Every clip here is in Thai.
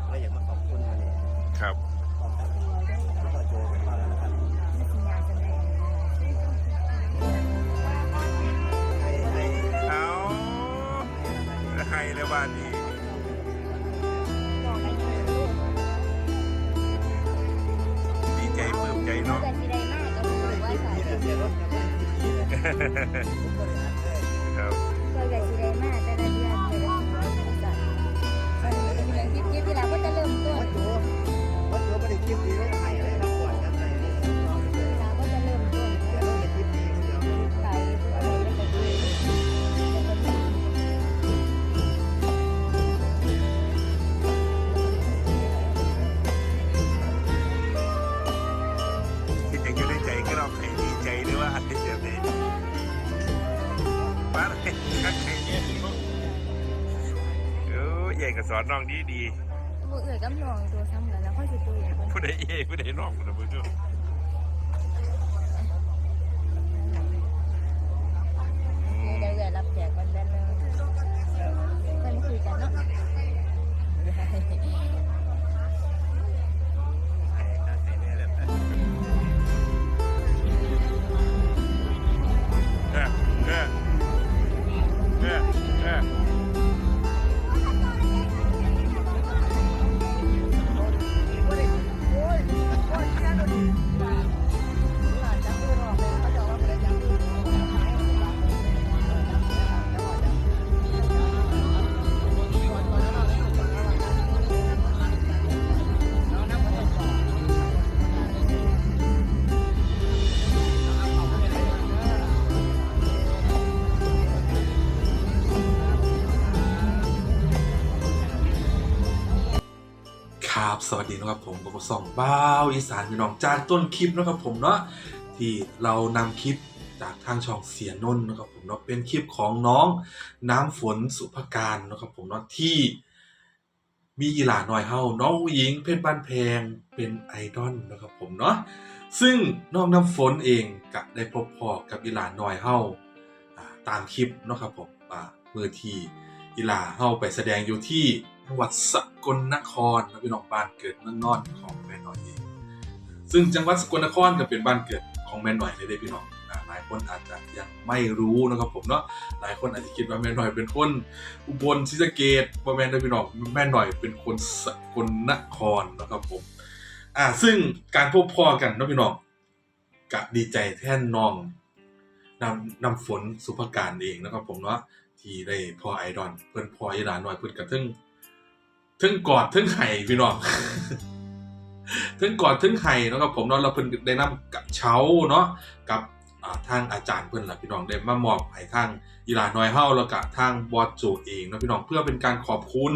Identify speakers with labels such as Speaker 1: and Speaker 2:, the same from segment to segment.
Speaker 1: ครับ
Speaker 2: และอยากมาขอบคุณวันนี้
Speaker 1: ครับ
Speaker 2: ขอบคุณแล้วก็โจกันมาแล้วนะครับให้ให้
Speaker 1: เอาให้เลยว่านี่ ดีใจปลื้มใจเนาะ
Speaker 2: ที่เสียรถกับที่ดีเลยผมก็เลยอัดเลย
Speaker 1: ครับ
Speaker 2: อนน้องดีดี
Speaker 3: มือเอื่อยกำลองตัวซ้ำกันแล้วค่อยสิตัวอย่าง
Speaker 1: ผู้ใดเย่ผู้ใดน้องนะผู้ชม
Speaker 3: เดี๋ยวเอื่อยรับแขกก่อนแป๊บนึงค่อยมาคุยกันเนาะ
Speaker 4: ครับสวัสดีนะครับผมผมส่องบ้าวอีสานพี่น้องจากต้นคลิปนะครับผมเนาะที่เรานำคลิปจากทางช่องเสียนนนะครับผมเนาะเป็นคลิปของน้องน้ำฝนสุภการนะครับผมเนาะที่มีอีหลาหน่อยเฮาน้องผู้หญิงเพชรบ้านแพงเป็นไอดอลนะครับผมเนาะซึ่งน้องน้ำฝนเองก็ได้พบพอกับอีหลาหน่อยเฮาตามคลิปนะครับผมอ่ามือที่อีหลาเฮาไปแสดงอยู่ที่ จังหวัดสกลนครนะพี่น้องบ้านเกิดเมืองนอนของแม่หน่อยเองซึ่งจังหวัดสกลนครก็เป็นบ้านเกิดของแม่หน่อยเลยเด้พี่น้องหลายคนอาจจะยังไม่รู้นะครับผมเนาะหลายคนอาจจะคิดว่าแม่หน่อยเป็นคนอุบลศรีสะเกษบ่าแม่นเด้อพี่น้องแม่หน่อยเป็นคนสกลนครนะครับผมอ่าซึ่งการพบพ่อกันนะพี่น้องกะดีใจแท่นน้องนำนำฝนสุภการเองนะครับผมเนาะที่ได้พ่อไอดอลเพื่อนพ่อยีหลาหน่อยเพื่อนกับทึ่ง ทึ่งกอดทึ่งไห้พี่น้องทึ่งกอดทึ่งไห้นะครับผมเนาะเราเพิ่นได้นำกับเช้าเนาะกับทางอาจารย์เพื่อนล่ะพี่น้องได้มามอบให้ทางยีหลาน้อยเฮาแล้วก็ทางบอสโจเองนะพี่น้องเพื่อเป็นการขอบคุณ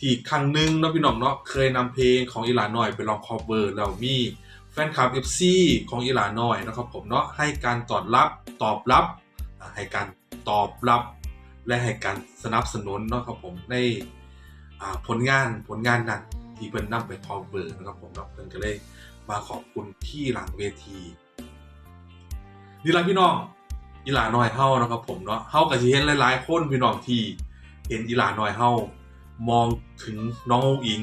Speaker 4: ที่ครั้งหนึ่งนะพี่น้องเนาะเคยนำเพลงของอีหลาน้อยไปลองคอเวอร์แล้วมีแฟนคลับ FC ของอีหลาน้อยนะครับผมเนาะให้การตอบรับตอบรับให้การตอบรับ และให้การสนับสนุนเนาะครับผมใน ผลงานผลงานนั้นที่เพิ่นนำไปคอเวอร์นะครับผมเนาะเพิ่นก็เลยมาขอบคุณที่หลังเวทีนี่ละพี่น้องอีหลาน้อยเฮานะครับผมเนาะเฮาก็สิเห็นหลายๆคนพี่น้องที่เห็นอีหลาน้อยเฮามองถึงน้ององอิง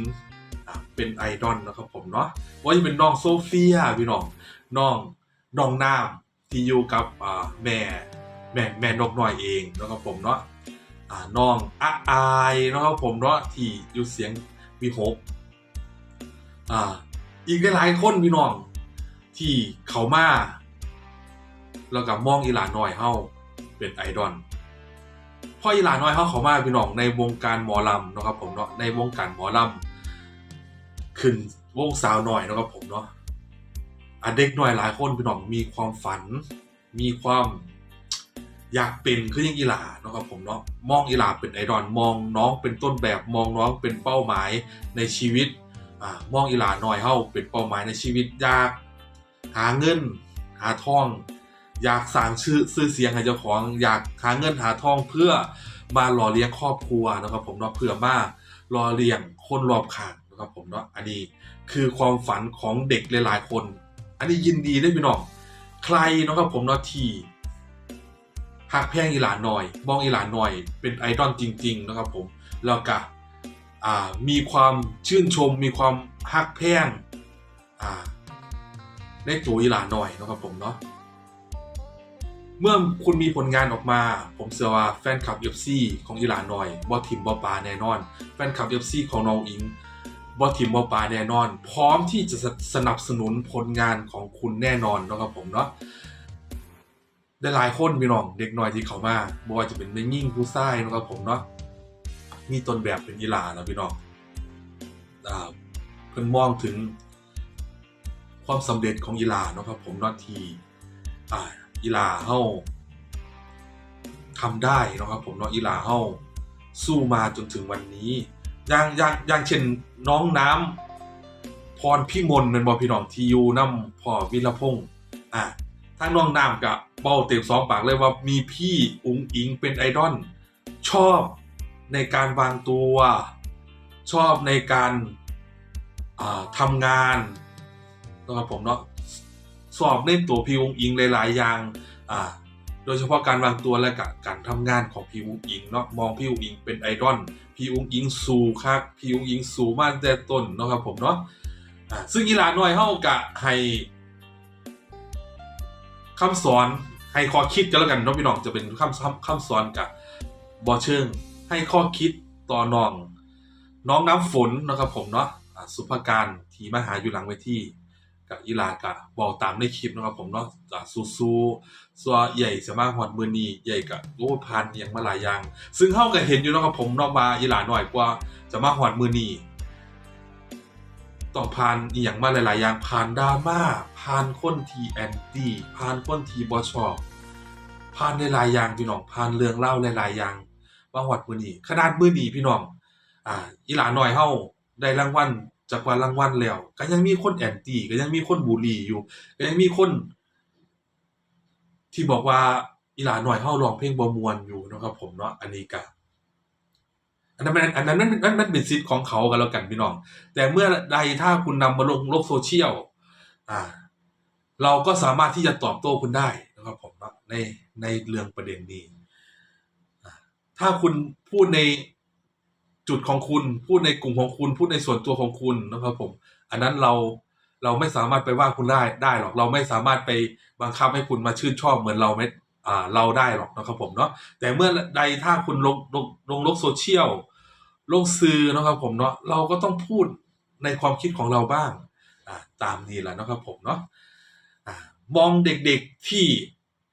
Speaker 4: เป็นไอดอลนะครับผมเนาะว่าจะเป็นน้องโซเฟียพี่น้องน้องน้องน้ำที่อยู่กับแม่แม่แม่นกน้อยเองนะครับผมเนาะ น้องอาอายนะครับผมเนาะที่อยู่เสียงมีหกอ่าอีกหลายคนพี่น้อง ที่เขามาแล้วก็มองอีหลาน้อยเฮาเป็นไอดอลพออีหลาน้อยเฮาเขามาพี่น้องในวงการหมอลำนะครับผมเนาะในวงการหมอลำขึ้นวงสาวหน่อยนะครับผมเนาะอะเด็กหน่อยหลายคนพี่น้องมีความฝัน มีความ อยากเป็นคือยังอีหลาเนาะครับผมเนาะมองอีหลาเป็นไอดอลมองน้องเป็นต้นแบบมองน้องเป็นเป้าหมายในชีวิตอ่ามองอีหลาหน่อยเฮาเป็นเป้าหมายในชีวิตอยากหาเงินหาทอง อยากสร้างชื่อชื่อเสียงให้เจ้าของ อยากหาเงินหาทองเพื่อมาหล่อเลี้ยงครอบครัวนะครับผมเนาะเพื่อมาหล่อเลี้ยงคนรอบข้างนะครับผมเนาะอันนี้คือความฝันของเด็กหลายๆคน อันนี้ยินดีได้พี่น้องใครนะครับผมเนาะที่ หักแพงอีหลานหน่อย มองอีหลานหน่อย เป็นไอดอลจริง ๆ นะครับผมแล้วก็มีความชื่นชม มีความหักแพงในตัวอีหลานหน่อยนะครับผมเนาะเมื่อคุณมีผลงานออกมา ผมเชื่อว่าแฟนคลับ FC ของอีหลานหน่อยบอทิมบอปาแน่นอน แฟนคลับ FC ของน้องอิงบอทิมบอปาแน่นอน พร้อมที่จะสนับสนุนผลงานของคุณแน่นอนนะครับผมเนาะ ได้หลายคนพี่น้องเด็กน้อยที่เขามาบ่ว่าจะเป็นแม่ยิ่งผู้ชายนะครับผมเนาะมีต้นแบบเป็นอีลาแล้วพี่น้องอ่าเพิ่นมองถึงความสำเร็จของอีลาเนาะครับผมเนาะที่อ่าอีหลาเฮาทำได้นะครับผมเนาะอีหลาเฮาสู้มาจนถึงวันนี้อย่างอย่างอย่างเช่นน้องน้ำพรพี่มนเป็นบอพี่น้องที่อยู่น้ำพ่อวิรพงษ์อ่า ทางน้องน้ำกับเบ้าเต็มสองปากเลยว่ามีพี่อุ๋งอิงเป็นไอดอลชอบในการวางตัว ชอบในการาทำงานนะครับผมเนาะสอบในตัวพี่อุ๋งอิงหลาย ๆ อย่าง อ่า โดยเฉพาะการวางตัวและการทำงานของพี่อุ๋งอิงเนาะ มองพี่อุ๋งอิงเป็นไอดอล พี่อุ๋งอิงสูครับ พี่อุ๋งอิงสูมาตั้งแต่ต้นเนาะครับผมเนาะ อ่า ซึ่งกีฬาน้อยเฮากะให้ คำสอนให้ข้อคิดกันแล้วกันน้องพี่น้องจะเป็นคำคำคำสอนกับบอเชิงให้ข้อคิดต่อน้อง น้องน้ำฝนนะครับผมเนาะสุภการทีมหาอยู่หลังเวทีกับอีลากะบอกตามในคลิปนะครับผมเนาะสู้สู้ซัวใหญ่สมารถหอดมือนีใหญ่กะโอ้พันอย่างมาหลายอย่าง ซึ่งเข้ากับเห็นอยู่นะครับผมเนอกมาอีหลาหน่อยกว่าจะมาหอดมือนี ต้องผ่านอหย่างมาหลาย ๆ อย่างผ่านดราม่าผ่านคนทีแอนตี้ผ่านคนทีบอชอบผ่านหลายๆอย่างพี่น้องผ่านเรื่องเล่าหลาย ๆ อย่างมาหอดมือนีขนาดมือนีพี่น้องอ่าอีหลาหน่อยเฮาได้รางวัลจากวันรางวัลแล้ว ก็ยังมีคนแอนตี้ก็ยังมีคนบูลลี่อยู่ก็ยังมีคน ที่บอกว่าอีหลาหน่อยเฮาร้องเพลงบ่มวนอยู่นะครับผมเนาะอันนี้ก็ อันนั้นนอันนั้นมันมันมันเป็นสิทธิ์ของเขากันแล้วกันพี่น้อง แต่เมื่อใดถ้าคุณนำมาลงโลกโซเชียลอ่า เราก็สามารถที่จะตอบโต้คุณได้นะครับผมเนาะในในเรื่องประเด็นนี้ถ้าคุณพูดในจุดของคุณพูดในกลุ่มของคุณ พูดในส่วนตัวของคุณนะครับผม อันนั้นเราเราไม่สามารถไปว่าคุณได้ได้หรอก เราไม่สามารถไปบังคับให้คุณมาชื่นชอบเหมือนเราไม่อ่าเราได้หรอกนะครับผมเนาะแต่เมื่อใดถ้าคุณลงลงลงโลกโซเชียล ลงสื่อนะครับผมเนาะเราก็ต้องพูดในความคิดของเราบ้างตามนี้แหละนะครับผมเนาะมองเด็กๆที่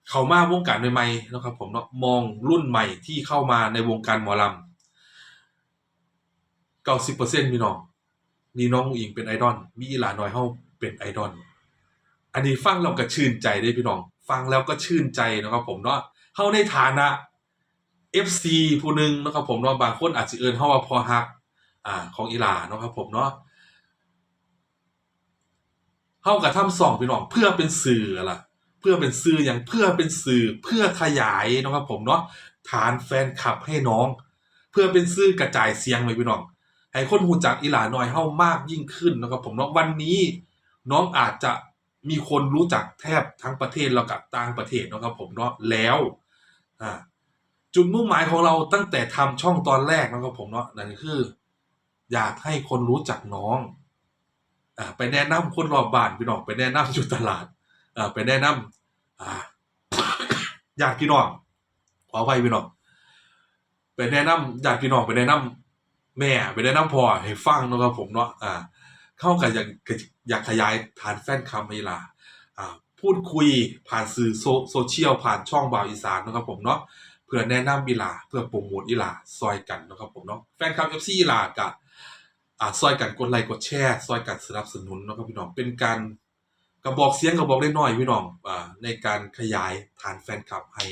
Speaker 4: เข้ามาวงการใหม่ๆนะครับผมเนาะมองรุ่นใหม่ที่เข้ามาในวงการหมอลำเก้าสิบเปอร์เซ็นต์มีน้อง มีน้องอุ๋งอิงเป็นไอดอลมีอีหลาน้อยเฮาเป็นไอดอลอันนี้ฟังเราก็ชื่นใจได้พี่น้อง ฟังแล้วก็ชื่นใจนะครับผมเนาะเฮาในฐานะ FC ผู้หนึ่งนะครับผมเนาะบางคนอาจจะเอินเฮาว่าพอฮักอ่าของอีหลาเนาะครับผมเนาะเฮากับทำสองพี่น้องเพื่อเป็นสื่อล่ะ เพื่อเป็นสื่ออย่างเพื่อเป็นสื่อเพื่อขยายนะครับผมเนาะฐานแฟนคลับให้น้อง เพื่อเป็นสื่อกระจายเสียงเลยพี่น้อง ให้คนหูจักอีหลาน้อยเฮามากยิ่งขึ้นนะครับผมเนาะวันนี้น้องอาจจะมีคนรู้จักแทบทั้งประเทศแล้วกับต่างประเทศนะครับผมเนาะแล้วอ่า จุดมุ่งหมายของเราตั้งแต่ทำช่องตอนแรกนะครับผมเนาะนั่นคือ อยากให้คนรู้จักน้องอ่าไปแนะนำคนรอบบ้านพี่น้องไปแนะนำอยู่ตลาดอ่าไปแนะนำอ่าญาติพี่น้องขออภัยพี่น้องไปแนะนำญาติพี่น้องไปแนะนำแม่ไปแนะนำพ่อให้ฟังนะครับผมเนาะอ่า เข้ากับอยากอยากขยายฐานแฟนคลับให้ล่ะอ่า พูดคุยผ่านสื่อโซโซเชียลผ่านช่องบ่าวอีสานนะครับผมเนาะ เพื่อแนะนำอีหลาเพื่อโปรโมทอีหลาซอยกันนะครับผมเนาะแฟนคลับ FC อีหลากับอ่าซอยกันกดไลค์กดแชร์ซอยกันสนับสนุนนะครับพี่น้องเป็นการกระบอกเสียงกระบอกได้น้อยพี่น้องอ่าในการขยายฐานแฟนคลับให้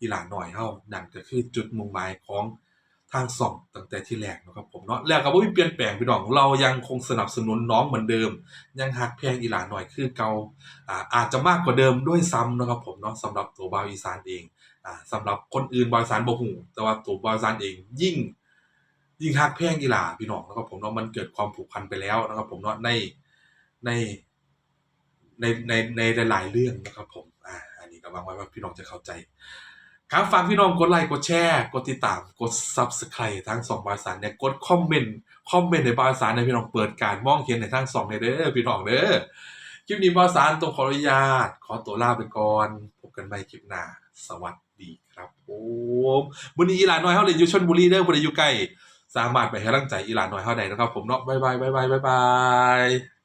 Speaker 4: อีหลาหน่อยเฮานั่นก็คือจุดมุ่งหมายของทางส่องตั้งแต่ที่แรกนะครับผมเนาะแล้วก็บ่มีเปลี่ยนแปลงพี่น้องเรายังคงสนับสนุนน้องเหมือนเดิม ยังหักแพงอีหลาหน่อยคือเกาอ่าอาจจะมากกว่าเดิมด้วยซ้ำนะครับผมเนาะสำหรับตัวบาวอีสานเอง อ่าสำหรับคนอื่นบอยสารบ่หูแต่ว่าตัวบอยสารเองยิ่งยิ่งฮักแพงกีฬาพี่น้องนะครับผมเนาะมันเกิดความผูกพันไปแล้วนะครับ ผมเนาะในในในในในหลายๆเรื่องนะครับ ผมอ่าอันนี้ก็หวังไว้ว่าพี่น้องจะเข้าใจครับฝากพี่น้องกดไลค์กดแชร์กดติดตามกด Subscribe ทั้งสองบริษัทเนี่ยกดคอมเมนต์คอมเมนต์ในบริษัทในพี่น้องเปิดการมองเห็นในทั้งสองในเด้อพี่น้องเด้อคลิปนี้บริษัทต้องขออนุญาต ขอตัวลาไปก่อนพบกันใหม่คลิปหน้าสวัสดี ดีครับผมวันนี้อีหลานน้อยเฮาเรียนอยู่ชลบุรีเด้อบ่ได้อยู่ใกล้สามารถไปให้กำลังใจอีหลานน้อยเฮาได้นะครับผมเนาะบ๊ายบายบ๊ายบายบ๊ายบาย